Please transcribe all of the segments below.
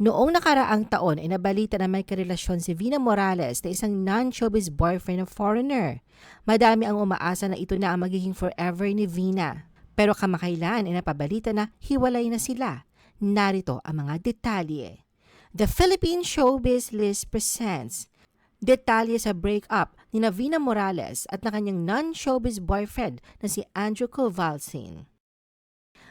Noong nakaraang taon ay nabalita na may karelasyon si Vina Morales na isang non-showbiz boyfriend ng foreigner. Madami ang umaasa na ito na ang magiging forever ni Vina. Pero kamakailan ay napabalita na hiwalay na sila. Narito ang mga detalye. The Philippine Showbiz List presents detalye sa breakup ni Vina Morales at na kanyang non-showbiz boyfriend na si Andrew Kovalcin.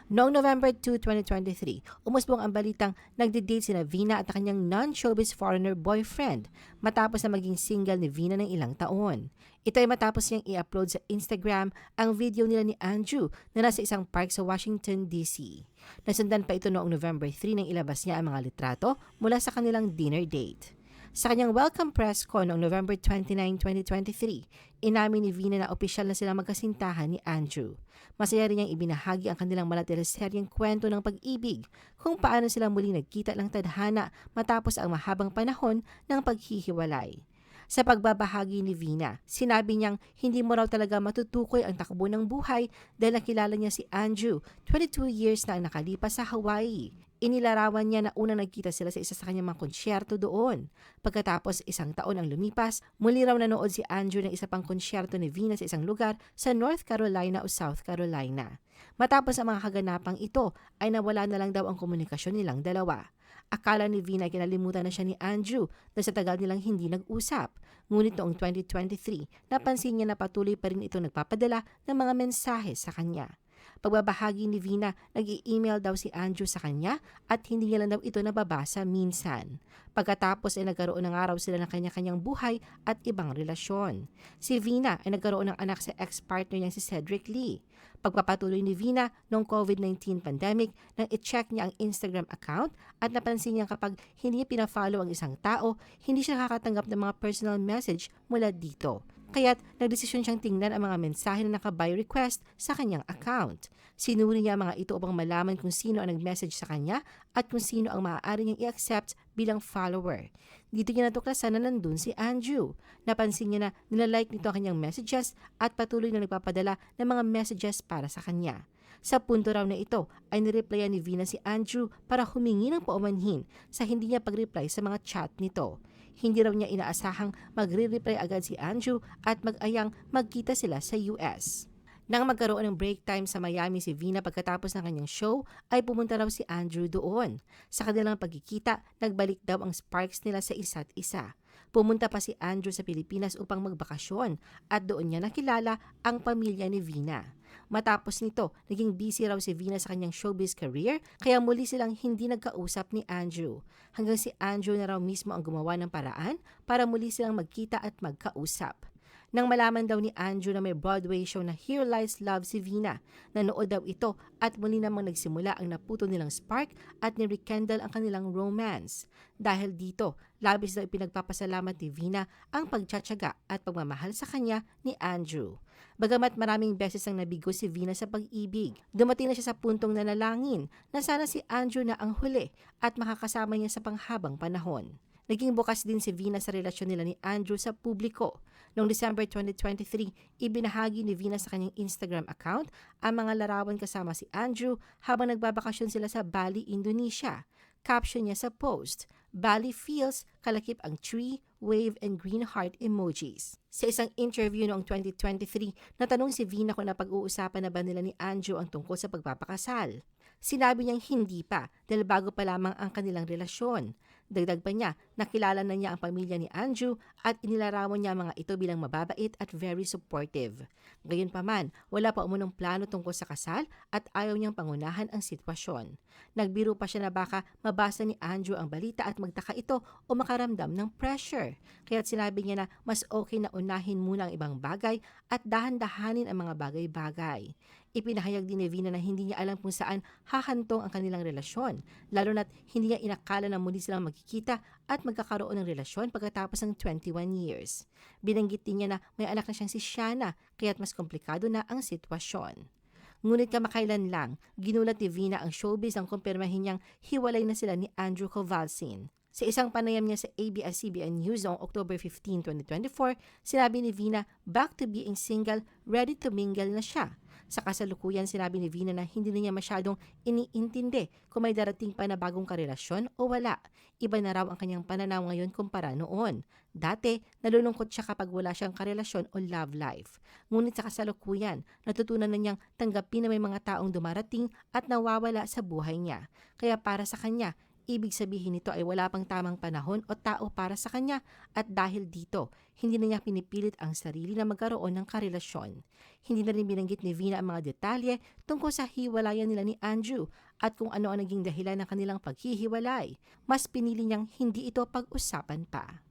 Noong November 2, 2023, umusbong ang balitang nagde-date sina Vina at ang kanyang non-showbiz foreigner boyfriend matapos na maging single ni Vina ng ilang taon. Ito ay matapos niyang i-upload sa Instagram ang video nila ni Andrew na nasa isang park sa Washington, D.C. Nasundan pa ito noong November 3 nang ilabas niya ang mga litrato mula sa kanilang dinner date. Sa kanyang welcome press ko noong November 29, 2023, inamin ni Vina na opisyal na sila magkasintahan ni Andrew. Masaya rin niyang ibinahagi ang kanilang malateleseryeng kwento ng pag-ibig kung paano sila muli nagkita ng tadhana matapos ang mahabang panahon ng paghihiwalay. Sa pagbabahagi ni Vina, sinabi niyang hindi mo raw talaga matutukoy ang takbo ng buhay dahil nakilala niya si Andrew 22 years na ang nakalipas sa Hawaii. Inilarawan niya na unang nagkita sila sa isa sa kanyang mga konsyerto doon. Pagkatapos isang taon ang lumipas, muli raw nanood si Andrew ng isa pang konsyerto ni Vina sa isang lugar sa North Carolina o South Carolina. Matapos ang mga kaganapang ito, ay nawala na lang daw ang komunikasyon nilang dalawa. Akala ni Vina kinalimutan na siya ni Andrew na sa tagal nilang hindi nag-usap. Ngunit noong 2023, napansin niya na patuloy pa rin ito nagpapadala ng mga mensahe sa kanya. Pagbabahagi ni Vina, nag-i-email daw si Andrew sa kanya at hindi niya lang daw ito nababasa minsan. Pagkatapos ay nagkaroon ng araw sila ng kanya-kanyang buhay at ibang relasyon. Si Vina ay nagkaroon ng anak sa ex-partner niya si Cedric Lee. Pagpapatuloy ni Vina noong COVID-19 pandemic nang i-check niya ang Instagram account at napansin niya kapag hindi niya pinafollow ang isang tao, hindi siya nakakatanggap ng mga personal message mula dito. Kaya't nagdesisyon siyang tingnan ang mga mensahe na naka-buy request sa kanyang account. Sinuri niya mga ito upang malaman kung sino ang nag-message sa kanya at kung sino ang maaari niyang i-accept bilang follower. Dito niya natuklasan na nandun si Andrew. Napansin niya na nilalike nito ang kanyang messages at patuloy na nagpapadala ng mga messages para sa kanya. Sa punto raw na ito ay nireplyan ni Vina si Andrew para humingi ng paumanhin sa hindi niya pag-reply sa mga chat nito. Hindi raw niya inaasahang magre-reply agad si Andrew at mag-ayang magkita sila sa US. Nang magkaroon ng break time sa Miami si Vina pagkatapos ng kanyang show, ay pumunta raw si Andrew doon. Sa kanilang pagkikita, nagbalik daw ang sparks nila sa isa't isa. Pumunta pa si Andrew sa Pilipinas upang magbakasyon at doon niya nakilala ang pamilya ni Vina. Matapos nito, naging busy raw si Vina sa kanyang showbiz career kaya muli silang hindi nagkausap ni Andrew. Hanggang si Andrew na raw mismo ang gumawa ng paraan para muli silang magkita at magkausap. Nang malaman daw ni Andrew na may Broadway show na Here Lies Love si Vina, nanood daw ito at muli namang nagsimula ang naputo nilang spark at ni-rekindle ang kanilang romance. Dahil dito, labis daw ipinagpapasalamat ni Vina ang pagtsatsaga at pagmamahal sa kanya ni Andrew. Bagamat maraming beses ang nabigo si Vina sa pag-ibig, dumating na siya sa puntong nanalangin na sana si Andrew na ang huli at makakasama niya sa panghabang panahon. Naging bukas din si Vina sa relasyon nila ni Andrew sa publiko. Noong December 2023, ibinahagi ni Vina sa kanyang Instagram account ang mga larawan kasama si Andrew habang nagbabakasyon sila sa Bali, Indonesia. Caption niya sa post, Bali feels kalakip ang tree, wave, and green heart emojis. Sa isang interview noong 2023, natanong si Vina kung napag-uusapan na ba nila ni Andrew ang tungkol sa pagpapakasal. Sinabi niyang hindi pa dahil bago pa lamang ang kanilang relasyon. Dagdag pa niya, nakilala na niya ang pamilya ni Andrew at inilarawan niya mga ito bilang mababait at very supportive. Gayunpaman, wala pa umunong plano tungkol sa kasal at ayaw niyang pangunahan ang sitwasyon. Nagbiro pa siya na baka mabasa ni Andrew ang balita at magtaka ito o makaramdam ng pressure. Kaya't sinabi niya na mas okay na unahin muna ang ibang bagay at dahan-dahanin ang mga bagay-bagay. Ipinahayag din ni Vina na hindi niya alam kung saan hahantong ang kanilang relasyon, lalo na't hindi niya inakala na muli silang magkikita at magkakaroon ng relasyon pagkatapos ng 21 years. Binanggit din niya na may anak na siyang si Shana, kaya't mas komplikado na ang sitwasyon. Ngunit kamakailan lang, ginulat ni Vina ang showbiz ang kumpirmahin niyang hiwalay na sila ni Andrew Kovalcin. Sa isang panayam niya sa ABS-CBN News noong October 15, 2024, sinabi ni Vina, back to being single, ready to mingle na siya. Sa kasalukuyan, sinabi ni Vina na hindi na niya masyadong iniintindi kung may darating pa na bagong karelasyon o wala. Iba na raw ang kanyang pananaw ngayon kumpara noon. Dati, nalulungkot siya kapag wala siyang karelasyon o love life. Ngunit sa kasalukuyan, natutunan na niyang tanggapin na may mga taong dumarating at nawawala sa buhay niya. Kaya para sa kanya, Ibig sabihin nito ay wala pang tamang panahon o tao para sa kanya at dahil dito, hindi na niya pinipilit ang sarili na magkaroon ng karelasyon. Hindi na rin binanggit ni Vina ang mga detalye tungkol sa hiwalayan nila ni Andrew at kung ano ang naging dahilan ng kanilang paghihiwalay. Mas pinili niyang hindi ito pag-usapan pa.